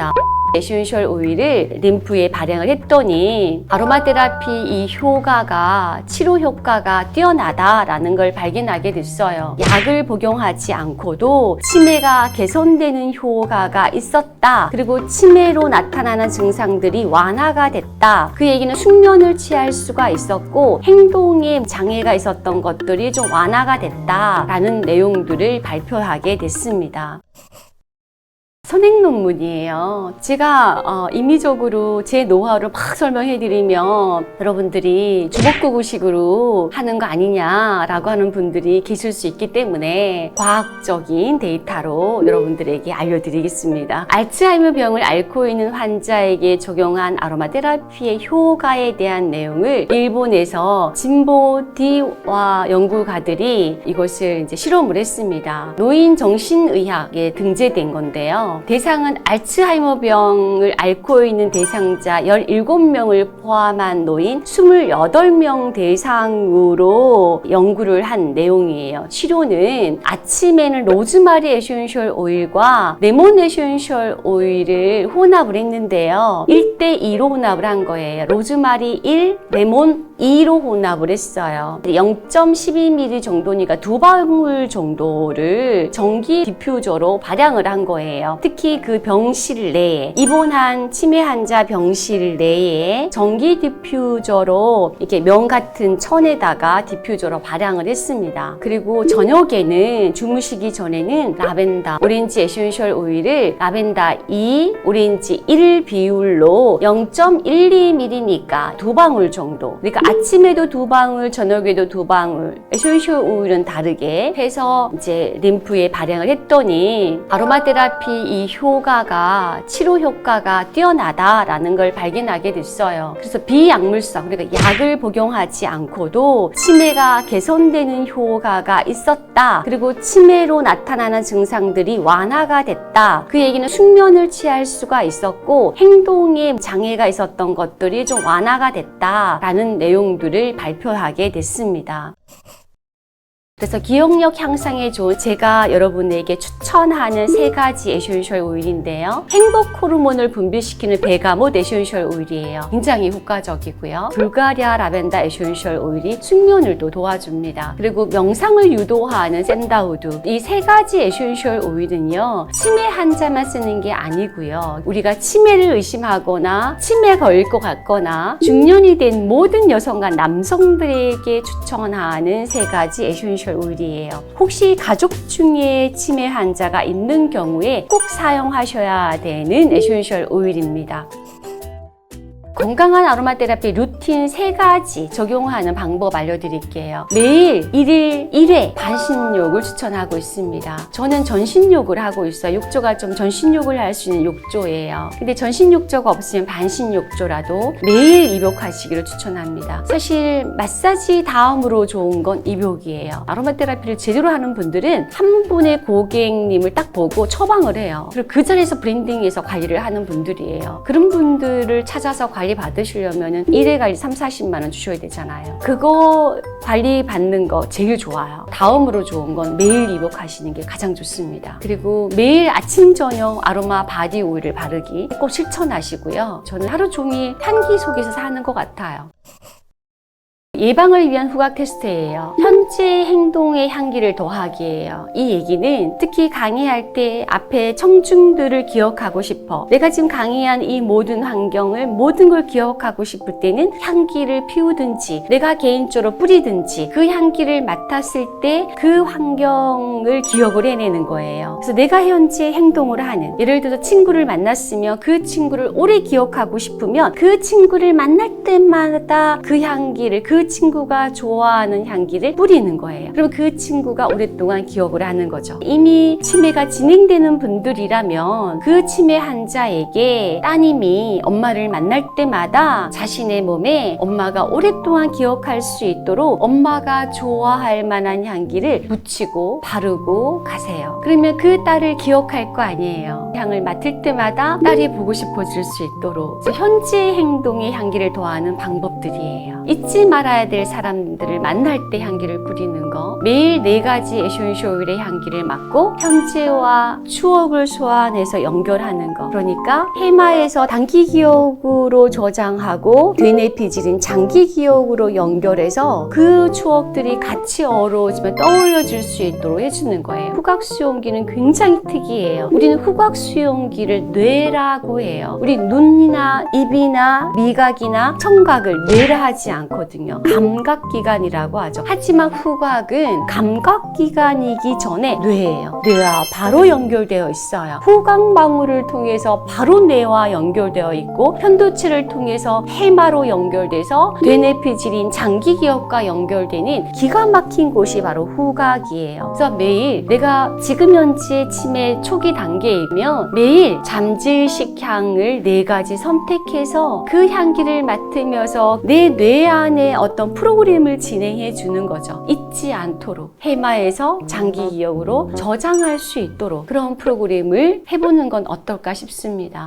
있었다. 에센셜 오일을 림프에 발행을 했더니 아로마 테라피 이 효과가 치료 효과가 뛰어나다라는 걸 발견하게 됐어요. 약을 복용하지 않고도 치매가 개선되는 효과가 있었다. 그리고 치매로 나타나는 증상들이 완화가 됐다. 그 얘기는 숙면을 취할 수가 있었고 행동에 장애가 있었던 것들이 좀 완화가 됐다라는 내용들을 발표하게 됐습니다. 선행 논문이에요. 제가 어, 임의적으로 제 노하우를 막 설명해드리면 여러분들이 주먹구구식으로 하는 거 아니냐라고 하는 분들이 계실 수 있기 때문에 과학적인 데이터로 여러분들에게 알려드리겠습니다. 알츠하이머 병을 앓고 있는 환자에게 적용한 아로마 테라피의 효과에 대한 내용을 일본에서 진보 D와 연구가들이 이것을 이제 실험을 했습니다. 노인 정신의학에 등재된 건데요. 대상은 알츠하이머 병을 앓고 있는 대상자 17명을 포함한 노인 28명 대상으로 연구를 한 내용이에요. 치료는 아침에는 로즈마리 에센셜 오일과 레몬 에센셜 오일을 혼합을 했는데요. 1대 2로 혼합을 한 거예요. 로즈마리 1, 레몬 2로 혼합을 했어요. 0.12ml 정도니까 두 방울 정도를 전기 디퓨저로 발양을 한 거예요. 그 병실 내에 입원한 치매 환자 병실 내에 전기 디퓨저로 이렇게 명 같은 천에다가 디퓨저로 발양을 했습니다. 그리고 저녁에는 주무시기 전에는 라벤더, 오렌지 에센셜 오일을 라벤더 2, 오렌지 1 비율로 0.12ml니까 두 방울 정도. 그러니까 아침에도 두 방울, 저녁에도 두 방울. 에센셜 오일은 다르게 해서 이제 림프에 발행을 했더니 아로마 테라피 이 효과가 치료 효과가 뛰어나다라는 걸 발견하게 됐어요. 그래서 비약물성 그러니까 약을 복용하지 않고도 치매가 개선되는 효과가 있었다. 그리고 치매로 나타나는 증상들이 완화가 됐다. 그 얘기는 숙면을 취할 수가 있었고 행동에 장애가 있었던 것들이 좀 완화가 됐다라는 내용들을 발표하게 됐습니다. 그래서 기억력 향상에 좋은 제가 여러분에게 추천하는 세 가지 에센셜 오일인데요. 행복 호르몬을 분비시키는 베가못 에센셜 오일이에요. 굉장히 효과적이고요. 불가리아 라벤더 에센셜 오일이 숙면을도 도와줍니다. 그리고 명상을 유도하는 샌다우드. 이 세 가지 에센셜 오일은요. 치매 환자만 쓰는 게 아니고요. 우리가 치매를 의심하거나 치매 걸릴 것 같거나 중년이 된 모든 여성과 남성들에게 추천하는 세 가지 에센셜 오일이에요. 혹시 가족 중에 치매 환자가 있는 경우에 꼭 사용하셔야 되는 에센셜 오일입니다. 건강한 아로마 테라피 루틴 세 가지 적용하는 방법 알려드릴게요. 매일 1일 1회 반신욕을 추천하고 있습니다. 저는 전신욕을 하고 있어요. 욕조가 좀 전신욕을 할 수 있는 욕조예요. 근데 전신욕조가 없으면 반신욕조라도 매일 입욕하시기를 추천합니다. 사실 마사지 다음으로 좋은 건 입욕이에요. 아로마 테라피를 제대로 하는 분들은 한 분의 고객님을 딱 보고 처방을 해요. 그리고 그 자리에서 브랜딩해서 관리를 하는 분들이에요. 그런 분들을 찾아서 관리 받으시려면 1회 관리 3, 40만 원 주셔야 되잖아요. 그거 관리 받는 거 제일 좋아요. 다음으로 좋은 건 매일 입욕하시는 게 가장 좋습니다. 그리고 매일 아침 저녁 아로마 바디 오일을 바르기 꼭 실천하시고요. 저는 하루 종일 향기 속에서 사는 것 같아요. 예방을 위한 후각 테스트예요. 현 재 행동의 향기를 더하기예요. 이 얘기는 특히 강의할 때 앞에 청중들을 기억하고 싶어. 내가 지금 강의한 이 모든 환경을 모든 걸 기억하고 싶을 때는 향기를 피우든지 내가 개인적으로 뿌리든지 그 향기를 맡았을 때 그 환경을 기억을 해내는 거예요. 그래서 내가 현재 행동을 하는 예를 들어서 친구를 만났으면 그 친구를 오래 기억하고 싶으면 그 친구를 만날 때마다 그 향기를 그 친구가 좋아하는 향기를 뿌리는 거예요. 그럼 그 친구가 오랫동안 기억을 하는 거죠. 이미 치매가 진행되는 분들이라면 그 치매 환자에게 따님이 엄마를 만날 때마다 자신의 몸에 엄마가 오랫동안 기억할 수 있도록 엄마가 좋아할 만한 향기를 묻히고 바르고 가세요. 그러면 그 딸을 기억할 거 아니에요. 향을 맡을 때마다 딸이 보고 싶어질 수 있도록 현재 행동의 향기를 더하는 방법들이에요. 잊지 말아야 될 사람들을 만날 때 향기를 부리는 거, 매일 네 가지 에센셜 오일의 향기를 맡고 현재와 추억을 소환해서 연결하는 거. 그러니까 해마에서 단기 기억으로 저장하고 DNA 피질인 장기 기억으로 연결해서 그 추억들이 같이 어우러지면 떠올려질 수 있도록 해주는 거예요. 후각 수용기는 굉장히 특이해요. 우리는 후각 수 용기를 뇌라고 해요. 우리 눈이나 입이나 미각이나 청각을 뇌라 하지 않거든요. 감각기관이라고 하죠. 하지만 후각은 감각기관이기 전에 뇌예요. 뇌와 바로 연결되어 있어요. 후각 방울을 통해서 바로 뇌와 연결되어 있고 편도체를 통해서 해마로 연결돼서 뇌내피질인 장기 기억과 연결되는 기가 막힌 곳이 바로 후각이에요. 그래서 매일 내가 지금 현재 치매 초기 단계이 면 매일 잠재의식 향을 네 가지 선택해서 그 향기를 맡으면서 내 뇌 안에 어떤 프로그램을 진행해 주는 거죠. 잊지 않도록 해마에서 장기 기억으로 저장할 수 있도록 그런 프로그램을 해보는 건 어떨까 싶습니다.